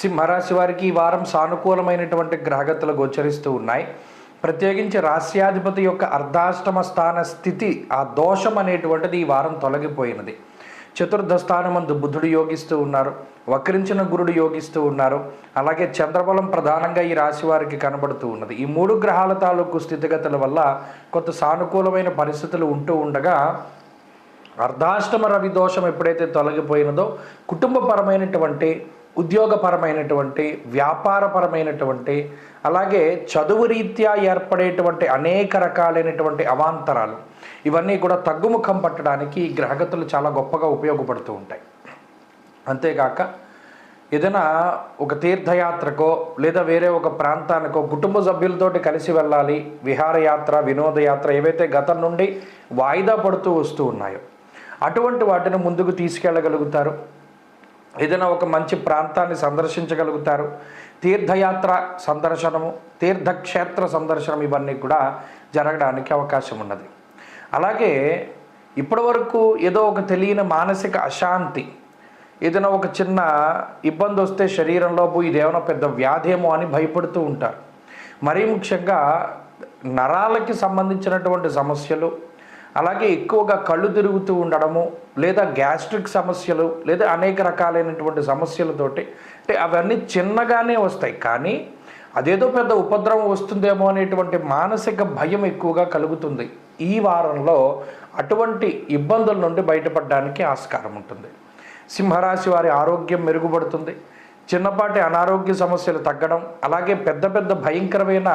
సింహరాశి వారికి ఈ వారం సానుకూలమైనటువంటి గ్రహగతులు గోచరిస్తూ ఉన్నాయి. ప్రత్యేకించి రాశ్యాధిపతి యొక్క అర్ధాష్టమ స్థాన స్థితి ఆ దోషం అనేటువంటిది ఈ వారం తొలగిపోయినది. చతుర్థ స్థానమందు బుధుడు యోగిస్తూ ఉన్నారు వక్రించిన గురుడు యోగిస్తూ ఉన్నారు అలాగే చంద్రబలం ప్రధానంగా ఈ రాశి వారికి కనబడుతూ ఉన్నది. ఈ మూడు గ్రహాల తాలూకు స్థితిగతుల వల్ల కొంత సానుకూలమైన పరిస్థితులు ఉంటూ ఉండగా అర్ధాష్టమ రవి దోషం ఎప్పుడైతే తొలగిపోయినదో కుటుంబపరమైనటువంటి ఉద్యోగపరమైనటువంటి వ్యాపారపరమైనటువంటి అలాగే చదువు రీత్యా ఏర్పడేటువంటి అనేక రకాలైనటువంటి అవాంతరాలు. ఇవన్నీ కూడా తగ్గుముఖం పట్టడానికి ఈ గ్రహగతులు చాలా గొప్పగా ఉపయోగపడుతూ ఉంటాయి. అంతేకాక ఏదైనా ఒక తీర్థయాత్రకో లేదా వేరే ఒక ప్రాంతానికో కుటుంబ సభ్యులతోటి కలిసి వెళ్ళాలి విహారయాత్ర వినోదయాత్ర ఏవైతే గతం నుండి వాయిదా పడుతూ వస్తూ ఉన్నాయో అటువంటి వాటిని ముందుకు తీసుకెళ్ళగలుగుతారు. ఏదైనా ఒక మంచి ప్రాంతాన్ని సందర్శించగలుగుతారు. తీర్థయాత్ర సందర్శనము తీర్థక్షేత్ర సందర్శనం ఇవన్నీ కూడా జరగడానికి అవకాశం ఉన్నది. అలాగే ఇప్పటివరకు ఏదో ఒక తెలియని మానసిక అశాంతి ఏదైనా ఒక చిన్న ఇబ్బంది వస్తే శరీరంలో ఇదేమైనా పెద్ద వ్యాధేమో అని భయపడుతూ ఉంటారు. మరీ ముఖ్యంగా నరాలకి సంబంధించినటువంటి సమస్యలు అలాగే ఎక్కువగా కళ్ళు తిరుగుతూ ఉండడము లేదా గ్యాస్ట్రిక్ సమస్యలు లేదా అనేక రకాలైనటువంటి సమస్యలతోటి అంటే అవన్నీ చిన్నగానే వస్తాయి. కానీ అదేదో పెద్ద ఉపద్రవం వస్తుందేమో అనేటువంటి మానసిక భయం ఎక్కువగా కలుగుతుంది. ఈ వారంలో అటువంటి ఇబ్బందుల నుండి బయటపడడానికి ఆస్కారం ఉంటుంది. సింహరాశి వారి ఆరోగ్యం మెరుగుపడుతుంది. చిన్నపాటి అనారోగ్య సమస్యలు తగ్గడం అలాగే పెద్ద పెద్ద భయంకరమైన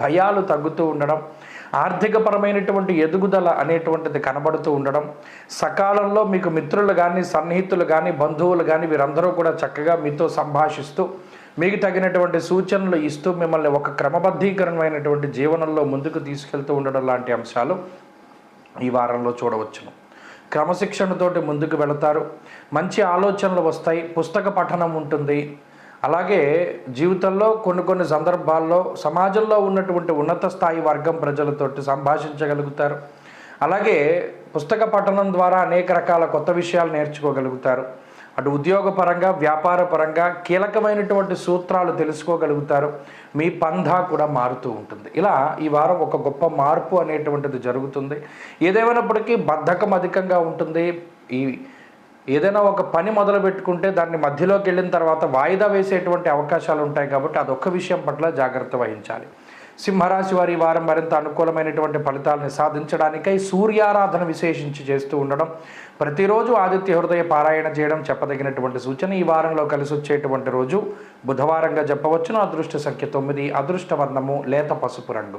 భయాలు తగ్గుతూ ఉండడం ఆర్థికపరమైనటువంటి ఎదుగుదల అనేటువంటిది కనబడుతూ ఉండడం సకాలంలో మీకు మిత్రులు కానీ సన్నిహితులు కానీ బంధువులు కానీ వీరందరూ కూడా చక్కగా మీతో సంభాషిస్తూ మీకు తగినటువంటి సూచనలు ఇస్తూ మిమ్మల్ని ఒక క్రమబద్ధీకరణమైనటువంటి జీవనంలో ముందుకు తీసుకెళ్తూ ఉండడం లాంటి అంశాలు ఈ వారంలో చూడవచ్చును. క్రమశిక్షణతోటి ముందుకు వెళతారు. మంచి ఆలోచనలు వస్తాయి. పుస్తక పఠనం ఉంటుంది. అలాగే జీవితంలో కొన్ని కొన్ని సందర్భాల్లో సమాజంలో ఉన్నటువంటి ఉన్నత స్థాయి వర్గం ప్రజలతోటి సంభాషించగలుగుతారు. అలాగే పుస్తక పఠనం ద్వారా అనేక రకాల కొత్త విషయాలు నేర్చుకోగలుగుతారు. అటు ఉద్యోగపరంగా వ్యాపారపరంగా కీలకమైనటువంటి సూత్రాలు తెలుసుకోగలుగుతారు. మీ పంధా కూడా మారుతూ ఉంటుంది. ఇలా ఈ వారం ఒక గొప్ప మార్పు అనేటువంటిది జరుగుతుంది. ఏదేమైనప్పటికీ బద్ధకం అధికంగా ఉంటుంది. ఈ ఏదైనా ఒక పని మొదలు పెట్టుకుంటే దాన్ని మధ్యలోకి వెళ్ళిన తర్వాత వాయిదా వేసేటువంటి అవకాశాలు ఉంటాయి కాబట్టి అదొక్క విషయం పట్ల జాగ్రత్త వహించాలి. సింహరాశి వారి ఈ వారం మరింత అనుకూలమైనటువంటి ఫలితాలను సాధించడానికై సూర్యారాధన విశేషించి చేస్తూ ఉండడం ప్రతిరోజు ఆదిత్య హృదయ పారాయణ చేయడం చెప్పదగినటువంటి సూచన ఈ వారంలో కలిసి వచ్చేటువంటి రోజు బుధవారంగా చెప్పవచ్చును. అదృష్ట సంఖ్య తొమ్మిది అదృష్ట వర్ణము లేత పసుపు రంగు.